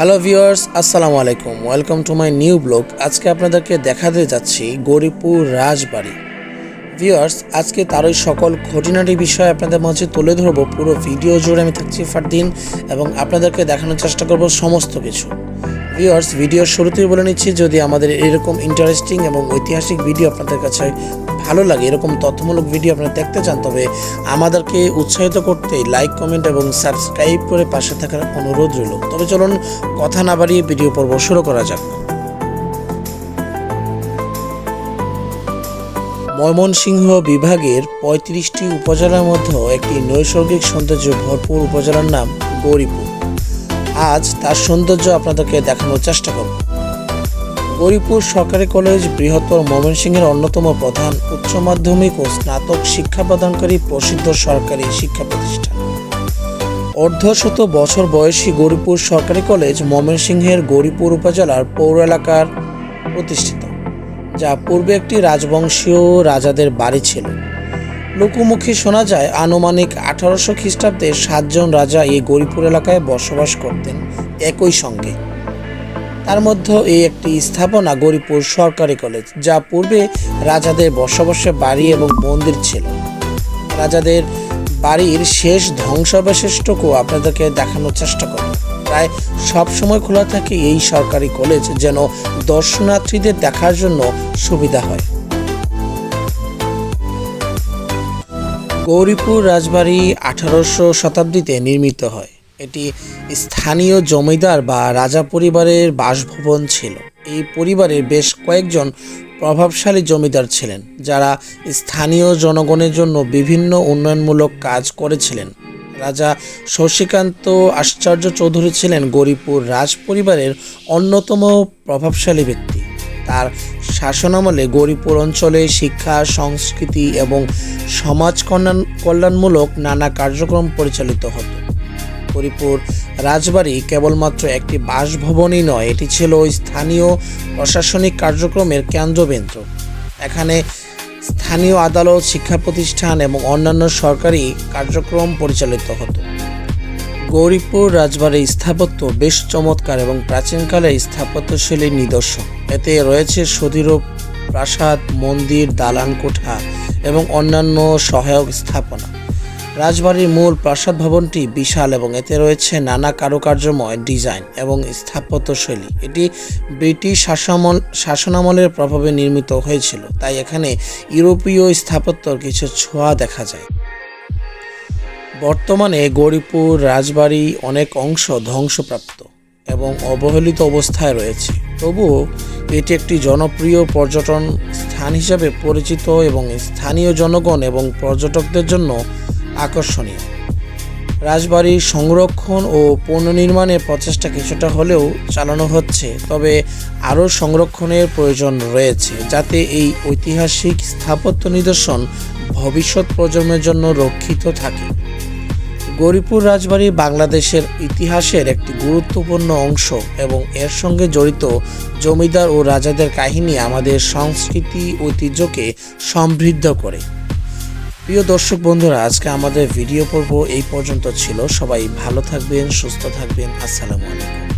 Hello viewers, আসসালামু আলাইকুম। Welcome to my new blog. আজকে আপনাদেরকে দেখাতে যাচ্ছি গৌরীপুর রাজবাড়ি। ভিউয়ার্স, আজকে তারই সকল ঘটনাটি বিষয়ে আপনাদের মাঝে তুলে ধরবো। পুরো ভিডিও জুড়ে আমি থাকছি ফারদিন এবং আপনাদেরকে দেখানোর চেষ্টা করব সমস্ত কিছু। ভিউয়ার্স ভিডিওর শুরুতেই বলে নিচ্ছি, যদি আমাদের এরকম ইন্টারেস্টিং এবং ঐতিহাসিক ভিডিও আপনাদের কাছে ভালো লাগে, এরকম তথ্যমূলক ভিডিও আপনারা দেখতে চান, তবে আমাদেরকে উৎসাহিত করতে লাইক কমেন্ট এবং সাবস্ক্রাইব করে পাশে থাকার অনুরোধ রইল। তবে চলুন কথা না বাড়িয়ে ভিডিও পর্ব শুরু করা যাক। ময়মনসিংহ বিভাগের পঁয়ত্রিশটি উপজেলার মধ্যে একটি নৈসর্গিক সৌন্দর্য ভরপুর উপজেলার নাম গৌরীপুর। আজ তার সৌন্দর্য আপনাদেরকে দেখানোর চেষ্টা করব। গৌরীপুর সরকারি কলেজ বৃহত্তর ময়মনসিংহের অন্যতম প্রধান উচ্চ মাধ্যমিক ও স্নাতক শিক্ষা প্রদানকারী প্রসিদ্ধ সরকারি শিক্ষা প্রতিষ্ঠান। অর্ধশত বছর বয়সী গৌরীপুর সরকারি কলেজ ময়মনসিংহের গৌরীপুর উপজেলার পৌর এলাকার প্রতিষ্ঠিত, যা পূর্বে একটি রাজবংশীয় রাজাদের বাড়ি ছিল। লোকমুখে শোনা যায়, আনুমানিক আঠারোশো খ্রিস্টাব্দে সাতজন রাজা এই গৌরীপুর এলাকায় বসবাস করতেন একই সঙ্গে। তার মধ্যে এই একটি স্থাপনা গৌরীপুর সরকারি কলেজ, যা পূর্বে রাজাদের বসবাসের বাড়ি এবং মন্দির ছিল। রাজাদের বাড়ির শেষ ধ্বংসাবশেষটুকু আপনাদেরকে দেখানোর চেষ্টা করব। প্রায় সব সময় খোলা থাকে এই সরকারি কলেজ, যেন দর্শনার্থীদের দেখার জন্য সুবিধা হয়। গৌরীপুর রাজবাড়ি আঠারোশো শতাব্দীতে নির্মিত হয়। এটি স্থানীয় জমিদার বা রাজা পরিবারের বাসভবন ছিল। এই পরিবারের বেশ কয়েকজন প্রভাবশালী জমিদার ছিলেন, যারা স্থানীয় জনগণের জন্য বিভিন্ন উন্নয়নমূলক কাজ করেছিলেন। রাজা শশীকান্ত আশ্চর্য চৌধুরী ছিলেন গৌরীপুর রাজ পরিবারের অন্যতম প্রভাবশালী ব্যক্তি। তার শাসনামলে গৌরীপুর অঞ্চলে শিক্ষা, সংস্কৃতি এবং সমাজ কল্যাণ কল্যাণমূলক নানা কার্যক্রম পরিচালিত হতো। গৌরীপুর রাজবাড়ি কেবলমাত্র একটি বাসভবনই নয়, এটি ছিল স্থানীয় প্রশাসনিক কার্যক্রমের কেন্দ্রবিন্দু। এখানে স্থানীয় আদালত, শিক্ষা প্রতিষ্ঠান এবং অন্যান্য সরকারি কার্যক্রম পরিচালিত হতো। গৌরীপুর রাজবাড়ির স্থাপত্য বেশ চমৎকার এবং প্রাচীনকালের স্থাপত্যশৈলীর নিদর্শন। এতে রয়েছে সুদৃঢ় প্রাসাদ, মন্দির দালান কোঠা এবং অন্যান্য সহায়ক স্থাপনা। রাজবাড়ির মূল প্রাসাদ ভবনটি বিশাল এবং এতে রয়েছে নানা কারুকার্যময় ডিজাইন এবং স্থাপত্যশৈলী। এটি ব্রিটিশ শাসনামল, শাসনামলের প্রভাবে নির্মিত হয়েছিল, তাই এখানে ইউরোপীয় স্থাপত্যর কিছু ছোঁয়া দেখা যায়। বর্তমানে গৌরীপুর রাজবাড়ি অনেক অংশ ধ্বংসপ্রাপ্ত এবং অবহেলিত অবস্থায় রয়েছে। তবুও এটি একটি জনপ্রিয় পর্যটন স্থান হিসাবে পরিচিত এবং স্থানীয় জনগণ এবং পর্যটকদের জন্য আকর্ষণীয়। রাজবাড়ির সংরক্ষণ ও পুনর্নির্মাণের প্রচেষ্টা কিছুটা হলেও চালানো হচ্ছে, তবে আরও সংরক্ষণের প্রয়োজন রয়েছে যাতে এই ঐতিহাসিক স্থাপত্য নিদর্শন ভবিষ্যৎ প্রজন্মের জন্য রক্ষিত থাকে। গৌরীপুর রাজবাড়ি বাংলাদেশের ইতিহাসের একটি গুরুত্বপূর্ণ অংশ এবং এর সঙ্গে জড়িত জমিদার ও রাজাদের কাহিনী আমাদের সংস্কৃতি, ঐতিহ্যকে সমৃদ্ধ করে। প্রিয় দর্শক বন্ধুরা, আজকে আমাদের ভিডিও পর্ব এই পর্যন্ত ছিল। সবাই ভালো থাকবেন, সুস্থ থাকবেন। আসসালামু আলাইকুম।